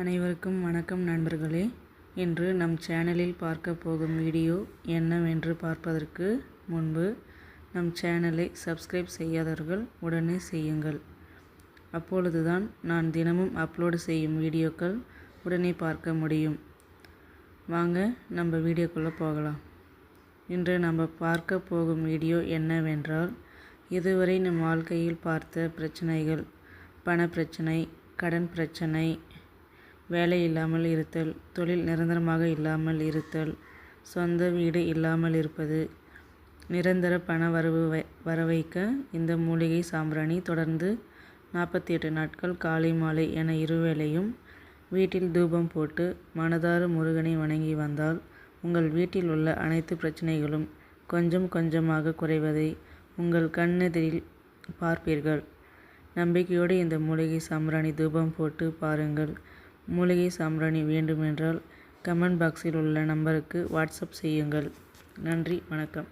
அனைவருக்கும் வணக்கம் நண்பர்களே. இன்று நம் சேனலில் பார்க்க போகும் வீடியோ என்னவென்று பார்ப்பதற்கு முன்பு நம் சேனலை சப்ஸ்கிரைப் செய்யாதவர்கள் உடனே செய்யுங்கள். அப்பொழுதுதான் நான் தினமும் அப்லோடு செய்யும் வீடியோக்கள் உடனே பார்க்க முடியும். வாங்க நம்ம வீடியோக்குள்ளே போகலாம். இன்று நம்ம பார்க்க போகும் வீடியோ என்னவென்றால் இதுவரை நம் வாழ்க்கையில் பார்த்த பிரச்சனைகள் பணப்பிரச்சனை கடன் பிரச்சனை வேலை இல்லாமல் இருத்தல் தொழில் நிரந்தரமாக இல்லாமல் இருத்தல் சொந்த வீடு இல்லாமல் இருப்பது நிரந்தர பண வரவு வர வைக்க இந்த மூலிகை சாம்பிராணி தொடர்ந்து நாற்பத்தி எட்டு நாட்கள் காலை மாலை என இருவேளையும் வீட்டில் தூபம் போட்டு மனதார முருகனை வணங்கி வந்தால் உங்கள் வீட்டில் உள்ள அனைத்து பிரச்சனைகளும் கொஞ்சம் கொஞ்சமாக குறைவதை உங்கள் கண்ணெதிரில் பார்ப்பீர்கள். நம்பிக்கையோடு இந்த மூலிகை சாம்பிராணி தூபம் போட்டு பாருங்கள். மூலிகை சாம்பிராணி வேண்டுமென்றால் கமெண்ட் பாக்ஸில் உள்ள நம்பருக்கு வாட்ஸ்அப் செய்யுங்கள். நன்றி வணக்கம்.